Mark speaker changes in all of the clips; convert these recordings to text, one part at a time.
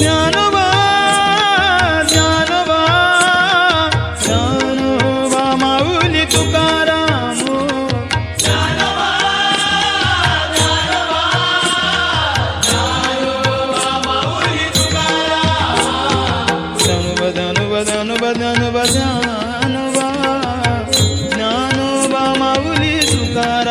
Speaker 1: ಜ್ಞಾನವಾ ಜ್ಞಾನವಾ ಜ್ಞಾನವಾ ಮೌಲಿ ಸುಕಾರ ಮೌಲಿ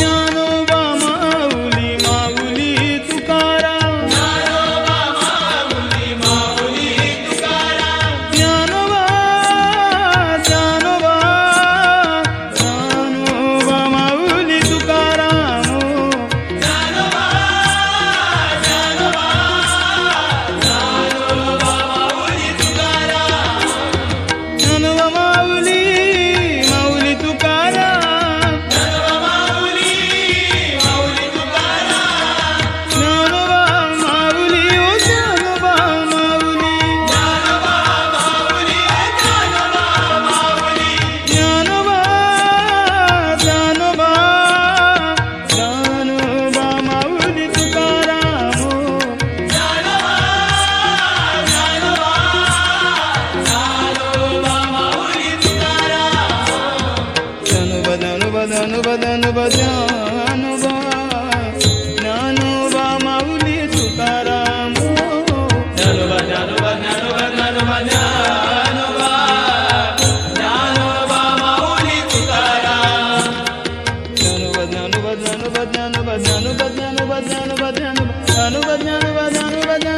Speaker 1: जान ज्ञानोबा ज्ञानोबा ज्ञानोबा ज्ञानोबा माऊली तुकाराम ज्ञानोबा ज्ञानोबा ज्ञानोबा ज्ञानोबा ज्ञानोबा ज्ञानोबा माऊली तुकाराम ज्ञानोबा ज्ञानोबा ज्ञानोबा ज्ञानोबा ज्ञानोबा ज्ञानोबा ज्ञानोबा ज्ञानोबा ज्ञानोबा ज्ञानोबा